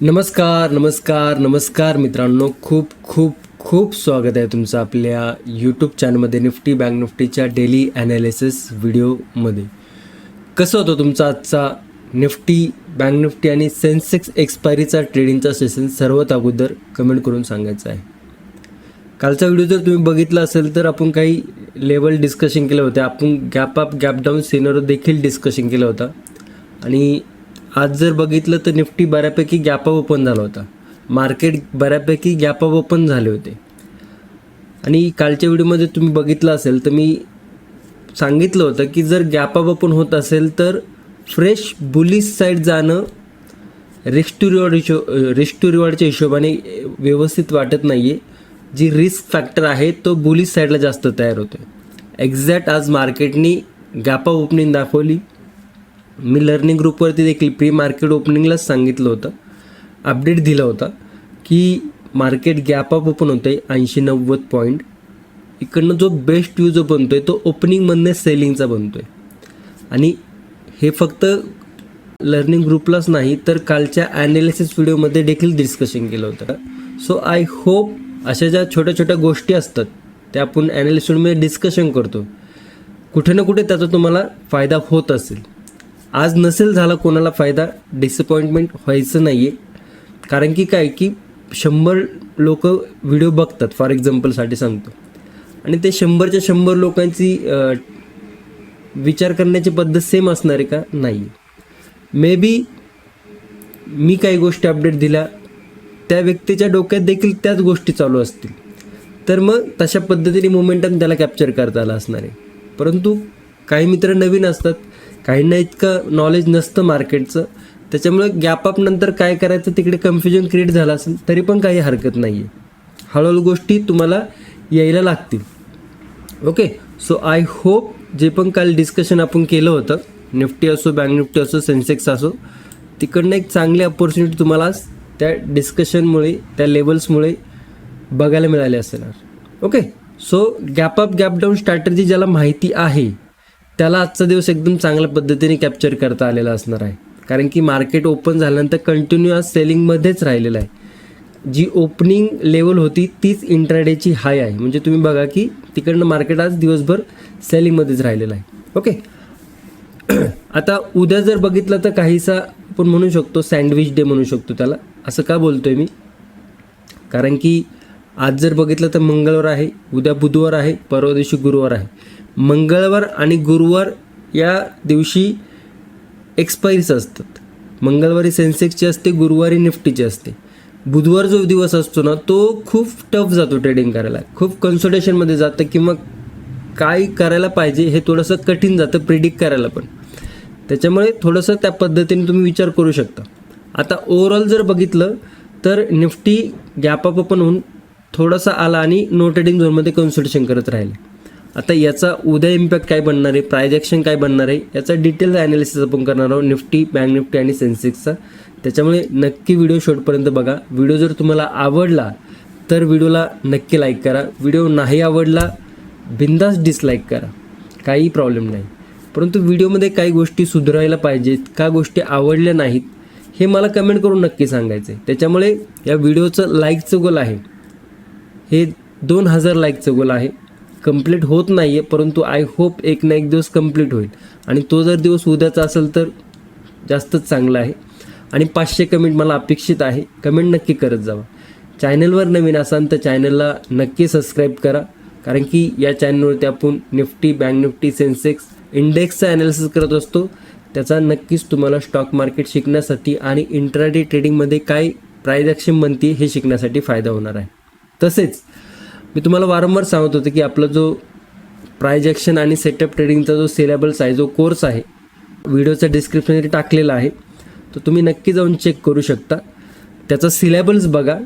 नमस्कार नमस्कार नमस्कार मित्रांनो. खूप खूप खूप स्वागत आहे तुमचं आपल्या यूट्यूब चॅनलमध्ये निफ्टी बँक निफ्टीच्या डेली ॲनालिसिस व्हिडिओमध्ये कसं होतं तुमचा आजचा निफ्टी बँक निफ्टी आणि सेन्सेक्स एक्सपायरीचा ट्रेडिंगचा सेशन सर्वात अगोदर कमेंट करून सांगायचं आहे. कालचा व्हिडिओ जर तुम्ही बघितला असेल तर आपण काही लेवल डिस्कशन केलं होतं आपण गॅप अप गॅप डाऊन सिनर देखील डिस्कशन केलं होतं आणि आज जर बघितलं तर निफ्टी बऱ्यापैकी गॅप अप ओपन झाला होता. मार्केट बऱ्यापैकी गॅप अप ओपन झाले होते. आणि कालच्या व्हिडिओमध्ये तुम्ही बघितलं असेल तर मी सांगितलं होतं की जर गॅप अप ओपन होत असेल तर फ्रेश बुलिस साईड जाणं रिस्क टू रिवॉर्ड हिशो रिस्क टू रिवॉर्डच्या हिशोबाने व्यवस्थित वाटत नाही आहे जी रिस्क फॅक्टर आहे तो बुलिस साईडला जास्त तयार होतो एक्झॅक्ट आज मार्केटनी गॅपा ओपनिंग दाखवली. मी लर्निंग ग्रुपवरती देखील प्री मार्केट ओपनिंगलाच सांगितलं होतं. अपडेट दिला होता की मार्केट गॅप अप ओपन होतं आहे ऐंशी नव्वद पॉईंट इकडनं जो बेस्ट व्यू जो बनतो आहे तो ओपनिंगमधनं सेलिंगचा बनतो आहे आणि हे फक्त लर्निंग ग्रुपलाच नाही तर कालच्या ॲनालिसिस व्हिडिओमध्ये देखील डिस्कशन केलं होतं. सो आय होप अशा ज्या छोट्या छोट्या गोष्टी असतात त्या आपण ॲनालिसिसमध्ये डिस्कशन करतो. कुठे ना कुठे त्याचा तुम्हाला फायदा होत असेल. आज नसेल झाला कोणाला फायदा डिसअपॉइंटमेंट व्हायचं नाही आहे कारण की काय की शंभर लोक व्हिडिओ बघतात फॉर एक्झाम्पलसाठी सांगतो. आणि ते शंभरच्या शंभर लोकांची विचार करण्याची पद्धत सेम असणार आहे का? नाही. मे बी मी काही गोष्टी अपडेट दिल्या त्या व्यक्तीच्या डोक्यात देखील त्याच गोष्टी चालू असतील. तर मग तशा पद्धतीने मोमेंटम त्याला कॅप्चर करता आला असणार आहे. परंतु काही मित्र नवीन असतात काहींना इतकं नॉलेज नसतं मार्केटचं त्याच्यामुळे गॅप अप नंतर काय करायचं तिकडे कन्फ्युजन क्रिएट झालं असेल तरी पण काही हरकत नाही आहे हळूहळू गोष्टी तुम्हाला यायला लागतील. ओके सो आय होप जे पण काल डिस्कशन आपण केलं होतं निफ्टी असो बँक निफ्टी असो सेन्सेक्स असो तिकडनं एक चांगली अपॉर्च्युनिटी तुम्हाला त्या डिस्कशनमुळे त्या लेवल्समुळे बघायला मिळाले असणार. Okay so gap up gap down strategy ज्याला माहिती आहे त्याला आजचा दिवस एकदम चांगल्या पद्धतीने कॅप्चर करता आलेला असणार आहे. कारण की मार्केट ओपन झाल्यानंतर कंटिन्यू आज सेलिंगमध्येच राहिलेलं आहे. जी ओपनिंग लेवल होती तीच इंट्राडेची हाय आहे. म्हणजे तुम्ही बघा की तिकडनं मार्केट आज दिवसभर सेलिंगमध्येच राहिलेलं आहे. ओके आता उद्या जर बघितलं तर काहीसा आपण म्हणू शकतो सँडविच डे म्हणू शकतो त्याला. असं का बोलतोय मी? कारण की आज जर बघितलं तर मंगळवार आहे उद्या बुधवार आहे परवा दिवशी गुरुवार आहे. मंगळवार आणि गुरुवार या दिवशी एक्सपायरीज असतात. मंगळवारी सेन्सेक्सची असते गुरुवारी निफ्टीची असते. बुधवार जो दिवस असतो ना तो खूप टफ जातो ट्रेडिंग करायला. खूप कन्सल्टेशनमध्ये जातं किंवा काय करायला पाहिजे हे थोडंसं कठीण जातं प्रिडिक्ट करायला पण. त्याच्यामुळे थोडंसं त्या पद्धतीने तुम्ही विचार करू शकता. आता ओव्हरऑल जर बघितलं तर निफ्टी गॅप अप पण होऊन थोडासा आला आणि नो ट्रेडिंग झोनमध्ये कन्सल्टेशन करत राहिले. आता याचा उद्या इम्पॅक्ट काय बनणार आहे? प्रायजेक्शन काय बनणार आहे? याचा डिटेल ॲनालिसिस आपण करणार आहोत निफ्टी बँक निफ्टी आणि सेन्सेक्सचा त्याच्यामुळे नक्की व्हिडिओ शेवटपर्यंत बघा. व्हिडिओ जर तुम्हाला आवडला तर व्हिडिओला नक्की लाईक करा. व्हिडिओ नाही आवडला बिंदास डिसलाईक करा. काही प्रॉब्लेम नाही. परंतु व्हिडिओमध्ये काही गोष्टी सुधारायला पाहिजेत का गोष्टी आवडल्या नाहीत हे मला कमेंट करून नक्की सांगायचं आहे त्याच्यामुळे या व्हिडिओचं लाईकचं गोल आहे. हे दोन हजार लाईकचं गोल आहे. कंप्लीट होत नाही आहे परंतु आय होप एक ना एक दिवस कंप्लीट होईल. आणि तो जर दिवस उद्याचा असेल तर जास्तच चांगला आहे. आणि पाचशे कमेंट मला अपेक्षित आहे. कमेंट नक्की करत जावा. चॅनलवर नवीन असाल तर चॅनलला नक्की सबस्क्राईब करा. कारण की या चॅनलवरती आपण निफ्टी बँक निफ्टी सेन्सेक्स इंडेक्सचा ॲनालिसिस करत असतो. त्याचा नक्कीच तुम्हाला स्टॉक मार्केट शिकण्यासाठी आणि इंट्राडे ट्रेडिंगमध्ये काय प्राईज बनते हे शिकण्यासाठी फायदा होणार आहे. तसेच मी तुम्हाला वारंवार सांगत होतो की आपला जो प्राईज ॲक्शन आणि सेटअप ट्रेडिंगचा जो सिलेबल्स आहे जो कोर्स आहे व्हिडिओचा डिस्क्रिप्शनमध्ये टाकलेला आहे तो तुम्ही नक्की जाऊन चेक करू शकता. त्याचा सिलेबल्स बघा.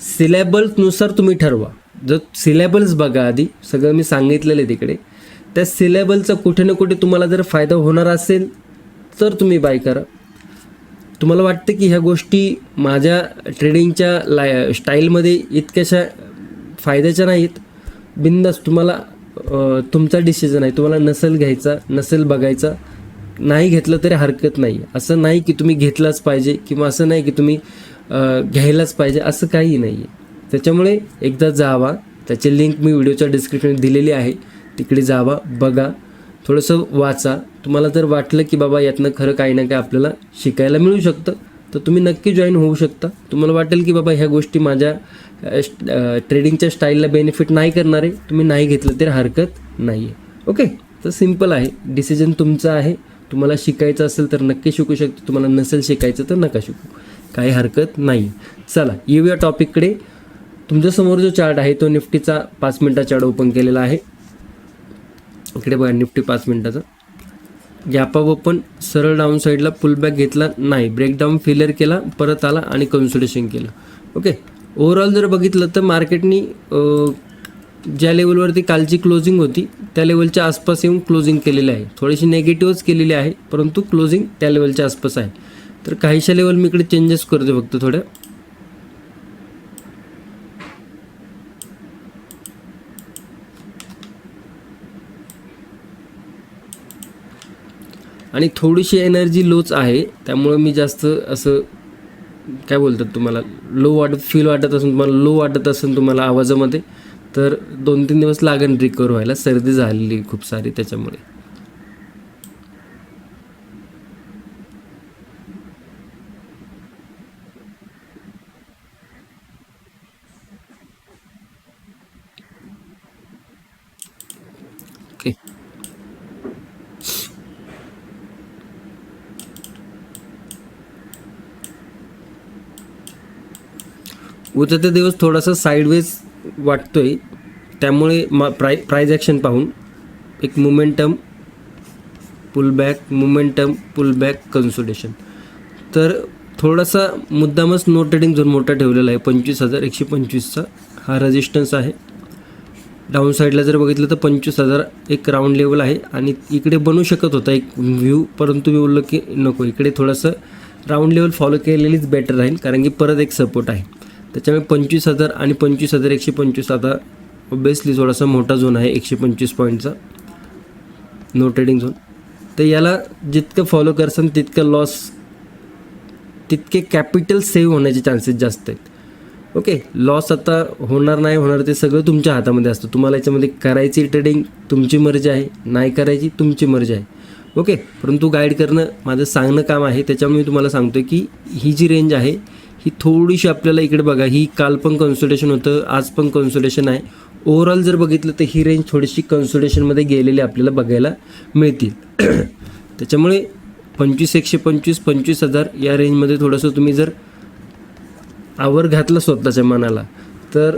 सिलेबल्सनुसार तुम्ही ठरवा. जर सिलेबल्स बघा आधी सगळं मी सांगितलेलं आहे तिकडे. त्या सिलेबलचा कुठे ना कुठे तुम्हाला जर फायदा होणार असेल तर तुम्ही बाय करा. तुम्हाला वाटतं की ह्या गोष्टी माझ्या ट्रेडिंगच्या लाय स्टाईलमध्ये इतक्याशा फायद्याच्या नाहीत. बिंदास तुम्हाला तुमचा डिसिजन आहे. तुम्हाला नसेल घ्यायचा नसेल बघायचा नाही घेतलं तरी हरकत नाही. असं नाही की तुम्ही घेतलाच पाहिजे किंवा असं नाही की तुम्ही घ्यायलाच पाहिजे असं काही नाही आहे त्याच्यामुळे एकदा जावा. त्याची लिंक मी व्हिडिओच्या डिस्क्रिप्शन दिलेली आहे. तिकडे जावा बघा. थोडंसं वाचा. तुम्हाला जर वाटलं की बाबा यातनं खरं काही ना काही आपल्याला शिकायला मिळू शकतं. तर तुम्ही नक्की जॉईन होऊ शकता. तुम्हाला वाटेल की बाबा ह्या गोष्टी माझ्या ट्रेडिंगच्या स्टाईलला बेनिफिट नाही करणार आहे. तुम्ही नाही घेतलं तरी हरकत नाही आहे ओके तर सिंपल आहे. डिसिजन तुमचा आहे. तुम्हाला शिकायचं असेल तर नक्की शिकू शकतो. तुम्हाला नसेल शिकायचं तर नका शिकू. काही हरकत नाही. चला येऊया टॉपिककडे तुमच्यासमोर जो चार्ट आहे तो निफ्टीचा पाच मिनटा चार्ट ओपन केलेला आहे. इकडे बघा निफ्टी पाच मिनटाचा. गॅपअप ओपन सरळ डाऊन साईडला पुलबॅक घेतला नाही. ब्रेकडाऊन फेलियर केला परत आला आणि कन्सोलेशन केलं. ओके ओव्हरऑल जर बघितलं तर मार्केटनी ज्या लेवलवरती कालची क्लोजिंग होती त्या लेवलच्या आसपास येऊन क्लोजिंग केलेली आहे. थोडीशी नेगेटिव्हच केलेली आहे परंतु क्लोजिंग त्या लेवलच्या आसपास आहे. तर काहीशा लेवल मी इकडे चेंजेस करतो फक्त थोड्या. आणि थोडीशी एनर्जी लोच आहे त्यामुळं मी जास्त असं काय बोलतात तुम्हाला लो वाटत फील वाटत असून तुम्हाला लो वाटत असेल तुम्हाला आवाजामध्ये तर दोन तीन दिवस लागेल रिकवर व्हायला. सर्दी झालेली खूप सारी त्याच्यामुळे. उद्याचा दिवस थोडासा साईडवेज वाटतोय. त्यामुळे मा प्राय प्राईज ॲक्शन पाहून एक momentum pullback momentum pullback consolation तर थोडासा मुद्दामच नो ट्रेडिंग झोन मोठा ठेवलेला आहे. पंचवीस हजार एकशे पंचवीसचा हा रेजिस्टन्स आहे. डाऊन साईडला जर बघितलं तर पंचवीस हजार एक राऊंड लेवल आहे. आणि इकडे बनू शकत होता एक व्ह्यू परंतु मी बोललो की नको इकडे थोडंसं राऊंड लेवल फॉलो केलेलीच बेटर राहील कारण की परत एक सपोर्ट आहे. त्याच्यामुळे पंचवीस हजार आणि पंचवीस हजार एकशे पंचवीस आता ऑब्वियसली थोडासा मोठा झोन आहे एकशे पंचवीस पॉईंटचा नो ट्रेडिंग झोन तर याला जितकं फॉलो करसान तितकं लॉस तितके कॅपिटल सेव्ह होण्याचे चान्सेस जास्त आहेत. ओके लॉस आता होणार नाही होणार ते सगळं तुमच्या हातामध्ये असतं. तुम्हाला याच्यामध्ये करायची ट्रेडिंग तुमची मर्जी आहे नाही करायची तुमची मर्जी आहे. ओके परंतु गाईड करणं माझं सांगणं काम आहे. त्याच्यामुळे मी तुम्हाला सांगतो की ही जी रेंज आहे ही थोडीशी आपल्याला इकडे बघा ही काल पण कन्सल्टेशन होतं आज पण कन्सल्टेशन आहे. ओव्हरऑल जर बघितलं तर ही रेंज थोडीशी कन्सल्टेशनमध्ये गेलेली आपल्याला बघायला मिळतील. त्याच्यामुळे पंचवीस एकशे पंचवीस पंचवीस हजार या रेंजमध्ये थोडंसं तुम्ही जर आवर घातलं स्वतःच्या मनाला तर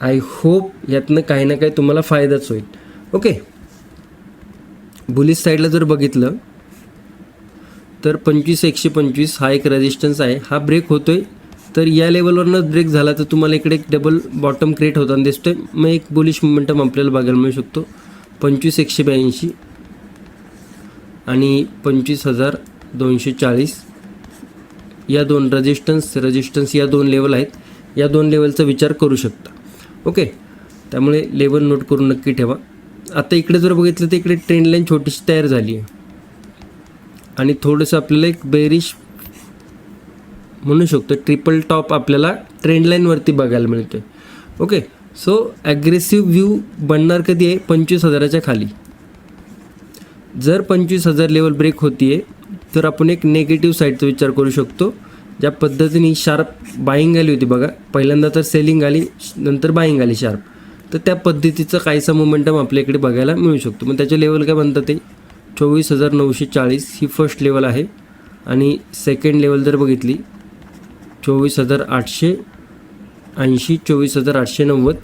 आय होप यातनं काही ना काही तुम्हाला फायदाच होईल. ओके बुलिस साईडला जर बघितलं तर पंचवीस एकशे पंचवीस हा एक रेजिस्टन्स आहे. हा ब्रेक होतो आहे तर या लेवलवरनं ब्रेक झाला तर तुम्हाला इकडे एक डबल बॉटम क्रिएट होताना दिसतोय. मग एक बुलिश मोमेंटम आपल्याला बघायला मिळू शकतो. पंचवीस एकशे ब्याऐंशी आणि पंचवीस हजार दोनशे चाळीस. या दोन रजिस्टन्स रजिस्टन्स या दोन लेवल आहेत. या दोन लेवलचा विचार करू शकता. ओके त्यामुळे लेवल नोट करून नक्की ठेवा. आता इकडे जर बघितलं तर इकडे ट्रेंड लाईन छोटीशी तयार झाली आहे. आणि थोडंसं आपल्याला एक बेरिश म्हणू शकतो ट्रिपल टॉप आपल्याला ट्रेंडलाईनवरती बघायला मिळतोय. ओके सो ॲग्रेसिव्ह व्ह्यू बनणार कधी आहे? पंचवीस हजाराच्या खाली. जर पंचवीस हजार लेवल ब्रेक होतीये तर आपण एक नेगेटिव्ह साईडचा विचार करू शकतो ज्या पद्धतीने शार्प बाईंग आली होती बघा. पहिल्यांदा तर सेलिंग आली नंतर बाईंग आली शार्प तर त्या पद्धतीचं काहीसा मोमेंटम आपल्या इकडे बघायला मिळू शकतो. मग त्याचे लेवल काय म्हणतात ते? चोवीस हजार नऊशे चाळीस ही फर्स्ट लेवल आहे. आणि सेकंड लेवल जर बघितली चोवीस हजार आठशे ऐंशी चोवीस हजार आठशे नव्वद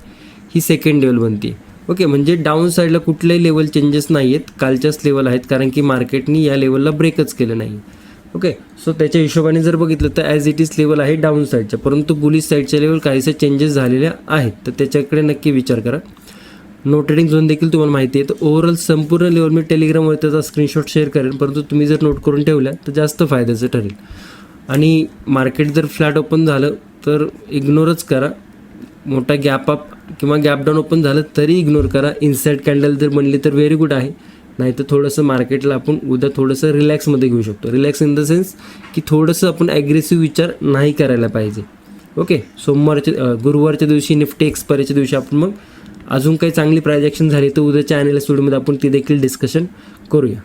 ही सेकंड लेवल बनते. ओके म्हणजे डाऊन साईडला कुठल्याही लेवल चेंजेस नाही आहेत कालच्याच लेवल आहेत कारण की मार्केटनी या लेवलला ब्रेकच केलं नाही. ओके सो त्याच्या हिशोबाने जर बघितलं तर ॲज इट इज लेवल आहे डाऊन साईडच्या परंतु बुलिश साईडच्या लेवल काहीसे चेंजेस झालेल्या आहेत. तर त्याच्याकडे नक्की विचार करा. नो ट्रेडिंग झोन देखील तुम्हाला माहिती आहे. तर ओव्हरऑल संपूर्ण लेवल मी टेलिग्रामवर त्याचा स्क्रीनशॉट शेअर करेन परंतु तुम्ही जर नोट करून ठेवल्या तर जास्त फायद्याचं ठरेल. आणि मार्केट जर फ्लॅट ओपन झालं तर इग्नोरच करा. मोठा गॅप अप किंवा गॅप डाऊन ओपन झालं तरी इग्नोर करा. इनसाईड कॅन्डल जर बनली तर व्हेरी गुड आहे. नाही तर थोडंसं मार्केटला आपण उद्या थोडंसं रिलॅक्समध्ये घेऊ शकतो. रिलॅक्स इन द सेन्स की थोडंसं आपण ॲग्रेसिव्ह विचार नाही करायला पाहिजे. ओके सोमवारच्या गुरुवारच्या दिवशी निफ्टी एक्सपायरीच्या दिवशी आपण मग अजून काही चांगली प्रायजेक्शन झाली तर उद्याच्या ॲनालिस्ट व्हिडिओमध्ये आपण ती देखील डिस्कशन करूया.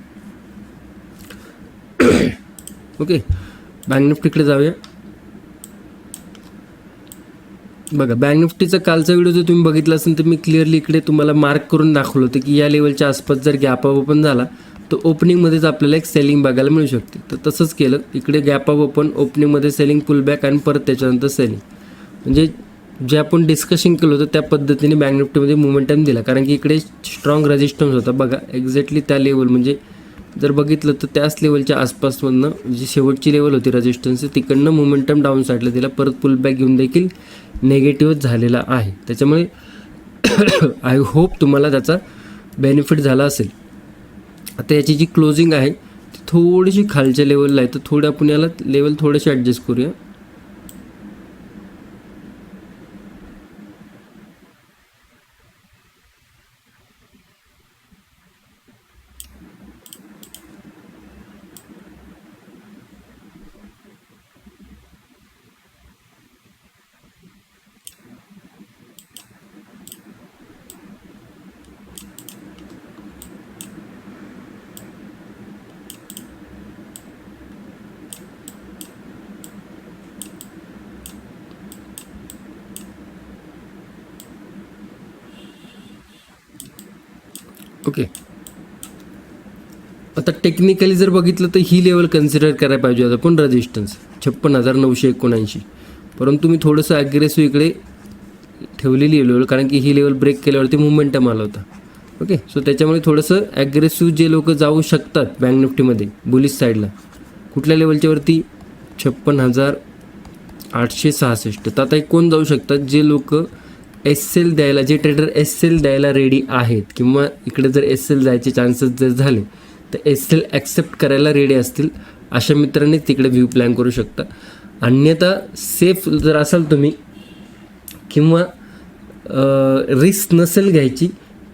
ओके बँक निफ्टीकडे जाऊया. बघा बँक निफ्टीचा कालचा व्हिडिओ जर तुम्ही बघितला असेल तर मी क्लिअरली इकडे तुम्हाला मार्क करून दाखवलं होतं की या लेवलच्या आसपास जर गॅप अप ओपन झाला तर ओपनिंगमध्येच आपल्याला एक सेलिंग बघायला मिळू शकते. तर तसंच केलं. इकडे गॅप अप ओपन ओपनिंगमध्ये सेलिंग पुलबॅक आणि परत त्याच्यानंतर सेलिंग म्हणजे जे आपण डिस्कशन केलं होतं त्या पद्धतीने बँक निफ्टीमध्ये मोमेंटम दिला. कारण की इकडे स्ट्रॉंग रेजिस्टन्स होता. बघा एक्झॅक्टली त्या लेवल म्हणजे जर बघितलं तर त्याच लेवलच्या आसपासमधनं जी शेवटची लेवल होती रजिस्टन्स तिकडनं मोमेंटम डाऊन साईडला दिला परत पुलबॅक घेऊन देखील नेगेटिव्हच झालेला आहे. त्याच्यामुळे आय होप तुम्हाला त्याचा बेनिफिट झाला असेल. आता याची जी क्लोजिंग आहे ती थोडीशी खालच्या लेवलला आहे. तर थोडं आपण याला लेवल थोडेसे ॲडजस्ट करूया. ओके आता टेक्निकली जर बघितलं तर ही लेवल कन्सिडर करायला पाहिजे होतं. पण रजिस्टन्स छप्पन हजार नऊशे एकोणऐंशी. परंतु मी थोडंसं ॲग्रेसिव्ह इकडे ठेवलेली लेवल कारण की ही लेवल ब्रेक केल्यावरती मुवमेंटम आला होता. ओके सो त्याच्यामुळे थोडंसं ॲग्रेसिव्ह जे लोक जाऊ शकतात बँक निफ्टीमध्ये बुलिस साईडला कुठल्या लेवलच्यावरती छप्पन हजार आठशे सहासष्ट. तर आता एक कोण जाऊ शकतात? जे लोक एस एल द्यायला जे ट्रेडर एस एल द्यायला रेडी आहेत किंवा इकडे जर एस एल जायचे चान्सेस जर झाले तर एस एल ॲक्सेप्ट करायला रेडी असतील अशा मित्रांनी तिकडे व्ह्यू प्लॅन करू शकता. अन्यथा सेफ जर असाल तुम्ही किंवा रिस्क नसेल घ्यायची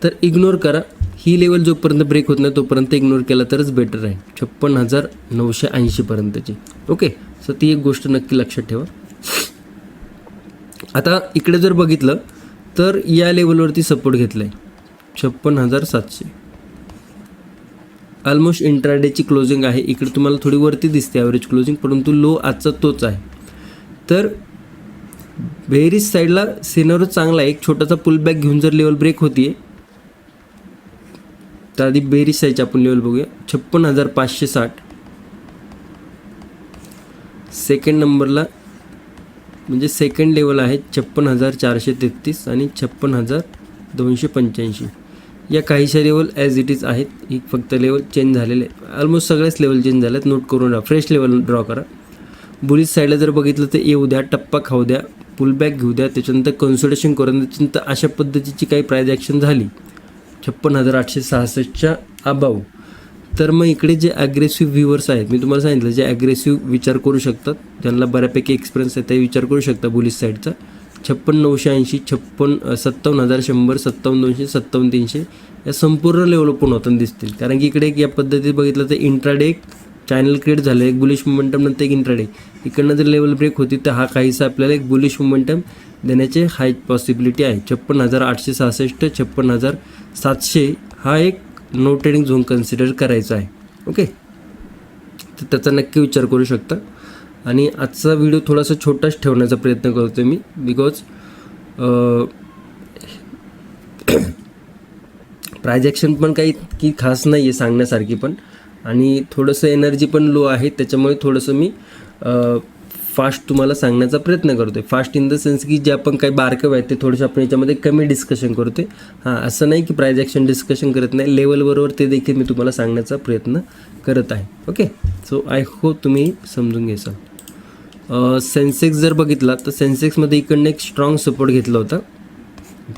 तर इग्नोर करा. ही लेवल जोपर्यंत ब्रेक होत नाही तोपर्यंत इग्नोर केला तरच बेटर आहे. छप्पन हजार नऊशे ऐंशीपर्यंतची ओके सो ती एक गोष्ट नक्की लक्षात ठेवा. आता इकडे जर बघितलं तर या लेवलवरती सपोर्ट घेतला आहे छप्पन हजार सातशे. ऑलमोस्ट इंट्राडेची क्लोजिंग आहे. इकडे तुम्हाला थोडी वरती दिसते ॲव्हरेज क्लोजिंग परंतु लो आजचा तोच आहे. तर बेरीज साईडला सेनरच चांगला आहे. एक छोटासा पुलबॅक घेऊन जर लेवल ब्रेक होती तर आधी बेरीज साईडची आपण लेवल बघूया. छप्पन हजार पाचशे साठ. सेकंड नंबरला म्हणजे सेकंड लेवल आहे छप्पन हजार चारशे तेहतीस आणि छप्पन हजार दोनशे पंच्याऐंशी. या काहीशा लेवल ॲज इट इज आहेत. ही फक्त लेवल चेंज झालेले ऑलमोस्ट सगळ्याच लेवल चेंज झाले आहेत नोट करून राहा. फ्रेश लेवल ड्रॉ करा. बुलिस साईडला जर बघितलं तर येऊ द्या टप्पा खाऊ द्या पुलबॅक घेऊ द्या. त्याच्यानंतर कन्सल्टेशन करून त्याच्यानंतर अशा पद्धतीची काही प्राईज ॲक्शन झाली. छप्पन हजार आठशे सहासष्टच्या अबाऊ तर मग इकडे जे ॲग्रेसिव्ह व्ह्युअर्स आहेत मी तुम्हाला सांगितलं जे ॲग्रेसिव्ह विचार करू शकतात ज्यांना बऱ्यापैकी एक्सपिरियन्स आहे ते विचार करू शकता पोलीस साईडचा छप्पन नऊशे ऐंशी छप्पन सत्तावन्न हजार शंभर सत्तावन्न दोनशे सत्तावन्न तीनशे या संपूर्ण लेवलवर पण होताना दिसतील? कारण की इकडे एक या पद्धतीत बघितलं तर इंट्राडे एक चॅनल क्रिएट झालं एक बुलिश मोमेंटम नंतर एक इंट्राडे इकडनं जर लेवल ब्रेक होती तर हा काहीसा आपल्याला एक बुलिश मोमेंटम देण्याचे हाय पॉसिबिलिटी आहे. छप्पन हजार आठशे सहासष्ट छप्पन हजार सातशे हा एक नो ट्रेडिंग झोन कन्सिडर करायचा आहे. ओके तर त्याचा नक्की विचार करू शकता. आणि आजचा व्हिडिओ थोडासा छोटाच ठेवण्याचा प्रयत्न करतो मी बिकॉज प्रायजॅक्शन पण काही की खास नाही आहे सांगण्यासारखी पण. आणि थोडंसं एनर्जी पण लो आहे त्याच्यामुळे थोडंसं मी फास्ट तुम्हाला सांगण्याचा प्रयत्न करतो आहे फास्ट इन द सेन्स की जे आपण काही बारकव आहेत ते थोडंसं आपण याच्यामध्ये कमी डिस्कशन करतो आहे हां असं नाही की प्राईज ॲक्शन डिस्कशन करत नाही. लेवलबरोबर ते देखील मी तुम्हाला सांगण्याचा प्रयत्न करत आहे. ओके सो आय होप तुम्ही समजून घेसाल. सेन्सेक्स जर बघितला तर सेन्सेक्समध्ये इकडनं एक स्ट्रॉंग सपोर्ट घेतला होता.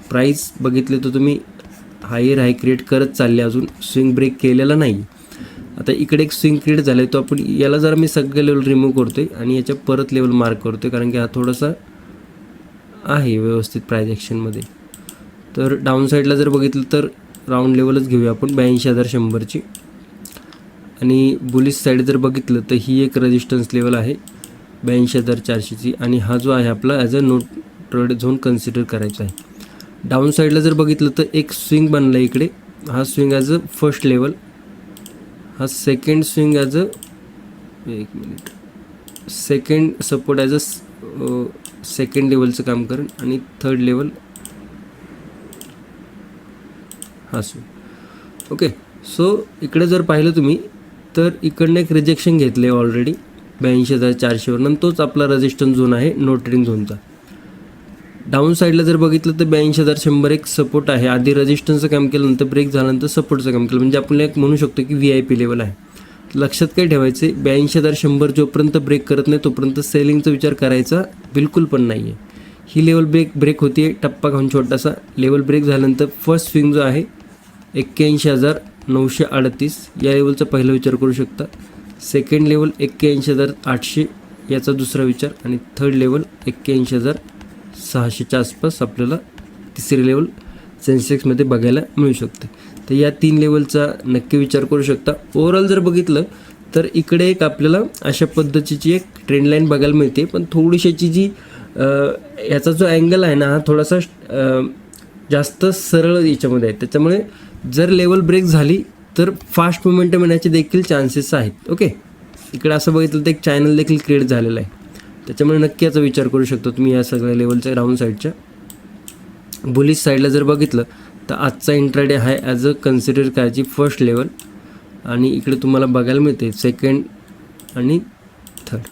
प्राईस बघितले तर तुम्ही हायर हाय क्रिएट करत चालले अजून. स्विंग ब्रेक केलेला नाही. आता इकडे एक स्विंग क्रिएट झाला आहे तो आपण याला जरा मी सगळे लेवल रिमूव्ह करतो आहे आणि याच्या परत लेवल मार्क करतो आहे कारण की हा थोडासा आहे व्यवस्थित प्राईज ॲक्शनमध्ये तर डाऊन साईडला जर बघितलं तर राऊंड लेवलच घेऊया आपण ब्याऐंशी हजार शंभरची. आणि बुलिस साईड जर बघितलं तर ही एक रेजिस्टन्स लेवल आहे ब्याऐंशी हजार चारशेची. आणि हा जो आहे आपला as a note trade zone consider करायचा आहे. डाऊन साईडला जर बघितलं तर एक स्विंग बनला इकडे. हा swing as a first level हा सेकंड स्विंग ॲज अ एक minute second support as a second लेवलचं काम करेल आणि थर्ड लेवल हा स्विंग ओके सो इकडे जर पाहिलं तुम्ही तर इकडनं एक रिजेक्शन घेतले ऑलरेडी ब्याऐंशी हजार चारशेवर आणि तोच आपला रेजिस्टन्स झोन आहे नो ट्रेडिंग झोनचा डाऊन साईडला जर बघितलं तर ब्याऐंशी हजार शंभर एक सपोर्ट आहे. आधी रजिस्टन्सचं काम केलं नंतर ब्रेक झाल्यानंतर सपोर्टचं काम केलं. म्हणजे आपण एक म्हणू शकतो की व्ही आय पी लेवल आहे. लक्षात काय ठेवायचे ब्याऐंशी हजार शंभर जोपर्यंत ब्रेक करत नाही तोपर्यंत सेलिंगचा विचार करायचा बिलकुल पण नाही आहे ही लेवल ब्रेक ब्रेक होती टप्पा खाऊन छोटासा. लेवल ब्रेक झाल्यानंतर फर्स्ट स्विंग जो आहे एक्क्याऐंशी हजार नऊशे अडतीस. या लेवलचा पहिला विचार करू शकता. सेकंड लेवल एक्क्याऐंशी हजार आठशे याचा दुसरा विचार. आणि थर्ड लेवल एक्क्याऐंशी हजार सहाशेच्या आसपास आपल्याला तिसरी लेवल सेन्सेक्समध्ये बघायला मिळू शकते. तर या तीन लेवलचा नक्की विचार करू शकता. ओव्हरऑल जर बघितलं तर इकडे एक आपल्याला अशा पद्धतीची एक ट्रेंडलाईन बघायला मिळते. पण थोडीशाची जी याचा जो अँगल आहे ना हा थोडासा जास्त सरळ याच्यामध्ये आहे. त्याच्यामुळे जर लेवल ब्रेक झाली तर फास्ट मुवमेंट येण्याचे देखील चान्सेस आहेत. ओके इकडे असं बघितलं तर एक चॅनल देखील क्रिएट झालेलं आहे. त्याच्यामुळे नक्की याचा विचार करू शकतो तुम्ही या सगळ्या लेवलच्या राऊंड साईडच्या बुलिश साईडला जर बघितलं तर आजचा intraday high as a consider करायची फर्स्ट लेवल आणि इकडे तुम्हाला बघायला मिळते सेकंड आणि थर्ड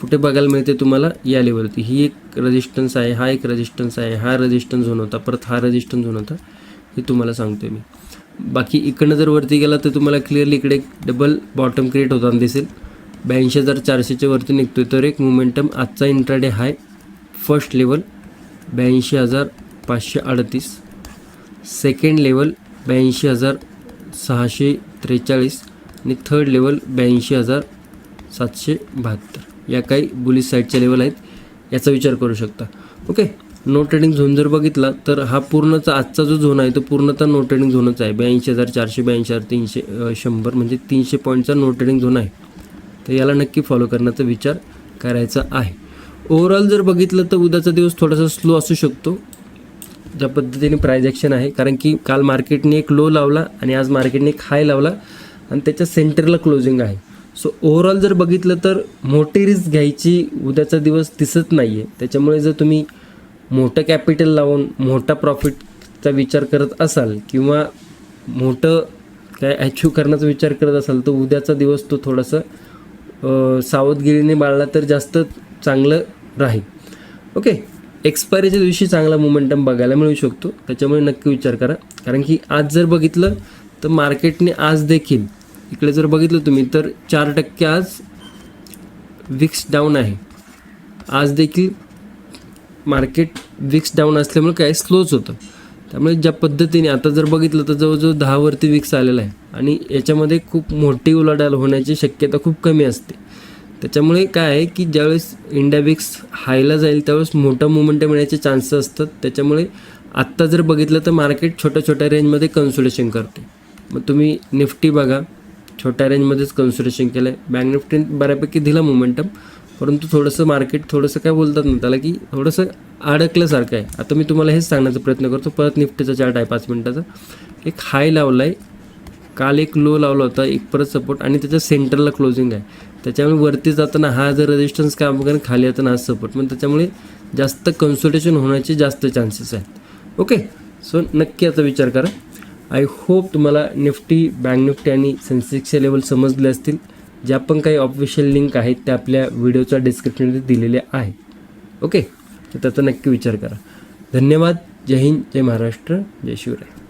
कुठे बघायला मिळते तुम्हाला? या लेवलवरती ही एक रेजिस्टन्स आहे हा एक रेजिस्टन्स आहे हा रेजिस्टन्स झोन होता परत हा रेजिस्टन्स झोन होता. हे तुम्हाला सांगतोय मी. बाकी इकडनं जर वरती गेला तर तुम्हाला क्लिअरली इकडे एक डबल बॉटम क्रिएट होताना दिसेल. ब्याऐंशी हजार चारशेच्या वरती निघतोय. तर एक मोमेंटम आजचा इंट्राडे हाय फर्स्ट लेवल ब्याऐंशी हजार पाचशे अडतीस. सेकंड लेवल ब्याऐंशी हजार सहाशे त्रेचाळीस. आणि थर्ड लेवल ब्याऐंशी हजार सातशे बहात्तर. या काही बुलिस साईडच्या लेवल आहेत. याचा विचार करू शकता. ओके नो ट्रेडिंग झोन जर बघितला तर हा पूर्णचा आजचा जो झोन आहे तो पूर्णतः नो ट्रेडिंग झोनच आहे. ब्याऐंशी हजार चारशे ब्याऐंशी हजार तीनशे शंभर म्हणजे तीनशे पॉईंटचा नो ट्रेडिंग झोन आहे. तर याला नक्की फॉलो करण्याचा विचार करायचा आहे. ओव्हरऑल जर बघितलं तर उद्याचा दिवस थोडासा स्लो असू शकतो. ज्या पद्धतीने प्राईज ॲक्शन आहे. कारण की काल मार्केटने एक लो लावला आणि आज मार्केटने एक हाय लावला आणि त्याच्या सेंटरला क्लोजिंग आहे. सो ओव्हरऑल जर बघितलं तर मोठी रिस्क घ्यायची उद्याचा दिवस दिसत नाही आहे त्याच्यामुळे जर तुम्ही मोठं कॅपिटल लावून मोठा प्रॉफिटचा विचार करत असाल किंवा मोठं काय अचीव करण्याचा विचार करत असाल तर उद्याचा दिवस तो थोडासा सावधगिरीने बाळला तर जास्त चांगलं राहील. ओके? एक्सपायरीच्या दिवशी चांगला मोमेंटम बघायला मिळू शकतो. त्याच्यामुळे नक्की विचार करा. कारण की आज जर बघितलं तर मार्केटने आज देखील इकडे जर बघितलं तुम्ही तर चार टक्के आज विक्स डाऊन आहे. आज देखील मार्केट विक्स डाऊन असल्यामुळे काय? स्लोच होतं. त्यामुळे ज्या पद्धतीने आता जर बघितलं तर जवळजवळ दहावरती विक्स आलेला आहे. आणि याच्यामध्ये खूप मोठी उलाढाल होण्याची शक्यता खूप कमी असते. त्याच्यामुळे काय आहे की ज्यावेळेस इंडिया विक्स हायला जाईल त्यावेळेस मोठा मुवमेंट मिळण्याचे चान्सेस असतात. त्याच्यामुळे आत्ता जर बघितलं तर मार्केट छोट्या छोट्या रेंजमध्ये कन्सुलेशन करते. मग तुम्ही निफ्टी बघा. छोट्या रेंजमध्येच कन्सुलेशन केलं आहे बँक निफ्टीने बऱ्यापैकी दिला मोमेंटम परंतु थोडंसं मार्केट थोडंसं काय बोलतात ना त्याला की थोडंसं अडकल्यासारखं आहे. आता मी तुम्हाला हेच सांगण्याचा प्रयत्न करतो. परत निफ्टीचा चार्ट आहे पाच मिनटाचा. एक हाय लावला आहे काल एक लो लावला होता. एक परत सपोर्ट आणि त्याच्या सेंटरला क्लोजिंग आहे. त्याच्यामुळे वरती जाताना हा जर रेजिस्टन्स काम वगैरे खाली जाताना हा सपोर्ट मग म्हणजे त्याच्यामुळे जास्त कन्सल्टेशन होण्याचे जास्त चान्सेस आहेत. ओके सो नक्की याचा विचार करा. आय होप तुम्हाला निफ्टी बँक निफ्टी आणि सेन्सेक्सचे लेवल समजले असतील. ज्या पण काही ऑफिशियल लिंक आहेत त्या आपल्या व्हिडिओच्या डिस्क्रिप्शनमध्ये दिलेल्या आहेत. ओके तर त्याचा नक्की विचार करा. धन्यवाद. जय हिंद. जय महाराष्ट्र. जय शिवराय.